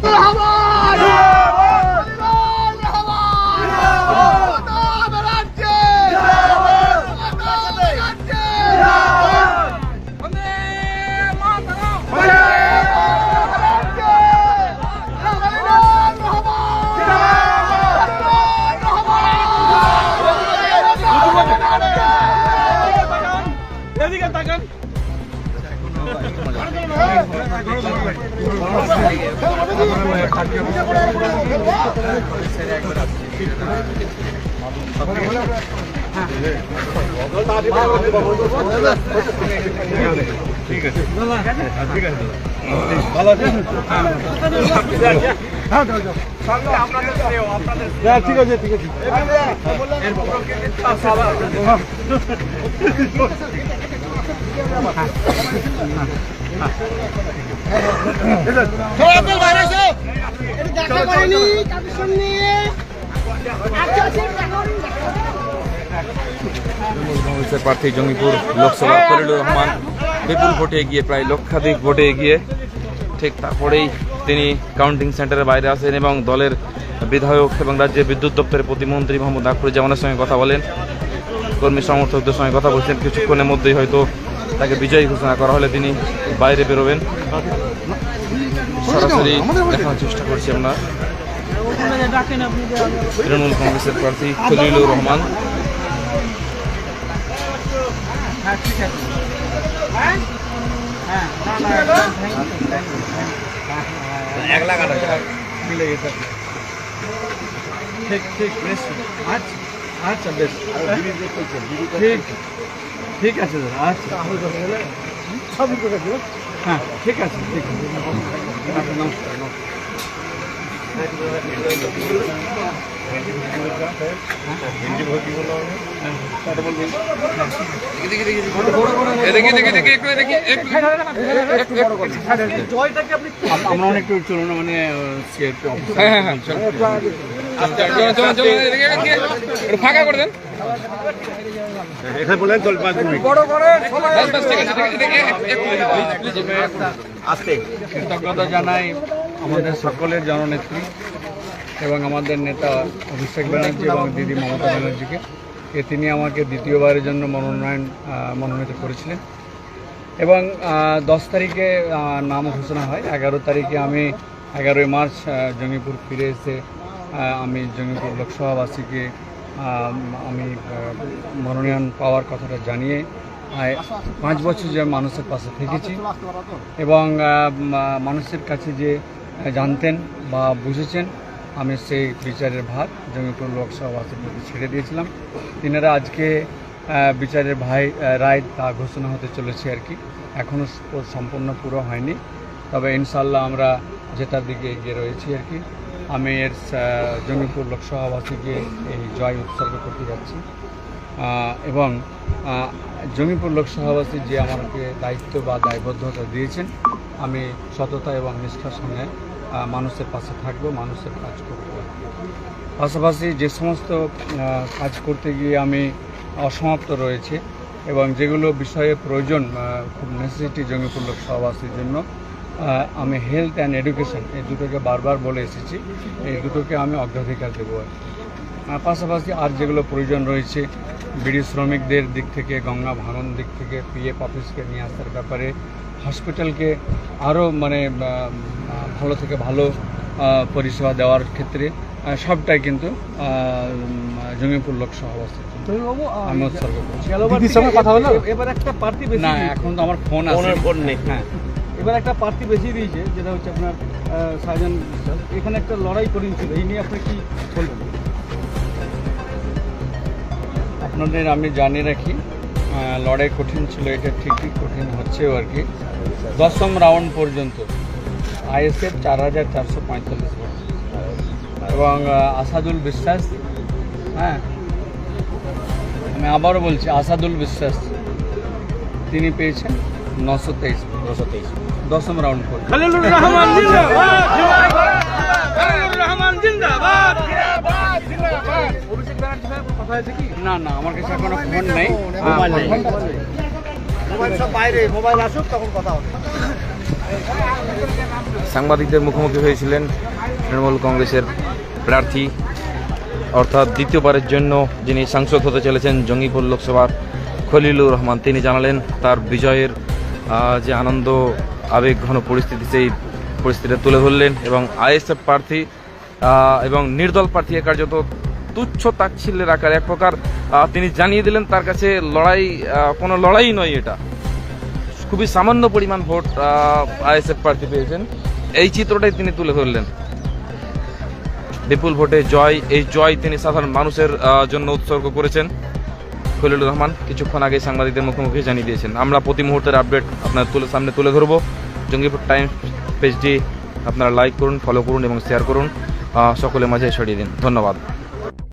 খেলাধুলা বাইরে করেনি, দেখা করেনি। কংগ্রেসের প্রার্থী জঙ্গিপুর লোকসভা। খলিলুর রহমান বিপুল ভোটে এগিয়ে, প্রায় লক্ষাধিক ভোটে এগিয়ে। ঠিক তারপরেই তিনি কাউন্টিং সেন্টারের বাইরে আসেন এবং দলের বিধায়ক এবং রাজ্যের বিদ্যুৎ দপ্তরের প্রতিমন্ত্রী মোহাম্মদ আকরুজ্জামানের সঙ্গে কথা বলেন। কর্মী সমর্থকদের সঙ্গে কথা বলছেন। কিছুক্ষণের মধ্যেই হয়তো তাকে বিজয়ী ঘোষণা করা হলে তিনি বাইরে বেরোবেন। সরাসরি দেখানোর চেষ্টা করছি আমরা। তৃণমূল কংগ্রেসের প্রার্থী খলিলুর রহমান। ঠিক ঠিক বেশ। আচ্ছা আচ্ছা বেশ। ঠিক। ঠিক আছে দাদা আচ্ছা। হ্যাঁ ঠিক আছে ঠিক আছে। নমস্কার নমস্কার। আমরা অনেক চলুন না, মানে হ্যাঁ হ্যাঁ হ্যাঁ চলো চলো চলো চলো ফাঁকা করে দেন কৃতজ্ঞতা জানাই আমাদের সকলের জননেত্রী এবং আমাদের নেতা অভিষেক ব্যানার্জি এবং দিদি মমতা ব্যানার্জিকে, এ তিনি আমাকে দ্বিতীয়বারের জন্য মনোনয়ন মনোনীত করেছিলেন। এবং দশ তারিখে নাম ঘোষণা হয়। এগারো তারিখে আমি এগারোই মার্চ জঙ্গিপুর ফিরে এসে আমি জঙ্গিপুর লোকসভাবাসীকে আমি মনোনয়ন পাওয়ার কথাটা জানিয়ে পাঁচ বছর যে মানুষের পাশে থেকেছি এবং মানুষের কাছে যে জানতেন বা বুঝেছেন, আমি সেই বিচারের ভার জমিপুর লোকসভাবাসীর প্রতি ছেড়ে দিয়েছিলাম। তিনারা আজকে বিচারের ভাই রায় তা ঘোষণা হতে চলেছে আর কি। এখনও সম্পূর্ণ পুরো হয়নি। তবে ইনশাল্লাহ আমরা যেটার দিকে এগিয়ে রয়েছি আর কি। আমি এর জঙ্গিপুর লোকসভাবাসীকে এই জয় উৎসর্গ করতে যাচ্ছি। এবং জঙ্গিপুর লোকসভাবাসী যে আমাকে দায়িত্ব বা দায়বদ্ধতা দিয়েছেন, আমি সততা এবং নিষ্ঠার সঙ্গে মানুষের পাশে থাকব, মানুষের কাজ করব। পাশাপাশি যে সমস্ত কাজ করতে গিয়ে আমি অসমাপ্ত রয়েছে এবং যেগুলো বিষয়ে প্রয়োজন খুব নেসেসিটি জঙ্গিপুর লোকসভাবাসীর জন্য আমি হেলথ অ্যান্ড এডুকেশন এই দুটোকে বারবার বলে এসেছি। এই দুটোকে আমি অগ্রাধিকার দেবো আর পাশাপাশি আর যেগুলো প্রয়োজন রয়েছে, বিড়ি শ্রমিকদের দিক থেকে, গঙ্গা ভাঙন দিক থেকে পিএফ অফিসকে নিয়ে আসার ব্যাপারে হসপিটালকে আরও মানে ভালো থেকে ভালো পরিষেবা দেওয়ার ক্ষেত্রে সবটাই কিন্তু জঙ্গিপুর লোকসভা অবস্থিত। আমি উৎসর্গ এবার একটা বেশি না এখন তো আমার ফোন আছে। ফোন নেই। হ্যাঁ। এবার একটা প্রার্থী বেশি দিয়েছে যেটা হচ্ছে আপনার বিশ্বাস এখানে একটা লড়াই করিয়েছিল এই নিয়ে আপনি কি বলবেন? আপনাদের আমি জানিয়ে রাখি লড়াই কঠিন ছিল এটা ঠিকই কঠিন হচ্ছেও আর কি। দশম রাউন্ড পর্যন্ত। আইএসএফ চার হাজার চারশো পঁয়তাল্লিশ ভোট। এবং আসাদুল বিশ্বাস হ্যাঁ আমি আবারও বলছি আসাদুল বিশ্বাস তিনি পেয়েছেন নশো তেইশ নশো তেইশ দশম রাউন্ড পর্যন্ত। না না আমার কাছে এখনও ফোন নেই। মোবাইল নেই। মোবাইল সব বাইরে মোবাইল আসুক তখন কথা হবে। সাংবাদিকদের মুখোমুখি হয়েছিলেন তৃণমূল কংগ্রেসের প্রার্থী অর্থাৎ দ্বিতীয়বারের জন্য যিনি সাংসদ হতে চলেছেন জঙ্গিপুর লোকসভার খলিলুর রহমান। তিনি জানালেন তার বিজয়ের যে আনন্দ আবেগ ঘন পরিস্থিতি সেই পরিস্থিতিটা তুলে ধরলেন এবং আইএসএফ প্রার্থী এবং নির্দল প্রার্থী কার্যত তুচ্ছ তাচ্ছিল্যের আকার এক প্রকার তিনি জানিয়ে দিলেন তার কাছে লড়াই কোনো লড়াই নয় এটা। খুবই সামান্য পরিমাণ ভোট আইএসএফ প্রার্থী পেয়েছেন। এই চিত্রটাই তিনি তুলে ধরলেন। বিপুল ভোটে জয়, এই জয় তিনি সাধারণ মানুষের জন্য উৎসর্গ করেছেন। খলিলুর রহমান কিছুক্ষণ আগে সাংবাদিকদের মুখোমুখি জানিয়ে দিয়েছেন। আমরা প্রতি মুহূর্তের আপডেট আপনার তুলে, সামনে তুলে ধরবো। জঙ্গিপুর টাইমস পেজটি আপনারা লাইক করুন ফলো করুন এবং শেয়ার করুন। সকলের মাঝে ছড়িয়ে দিন। ধন্যবাদ।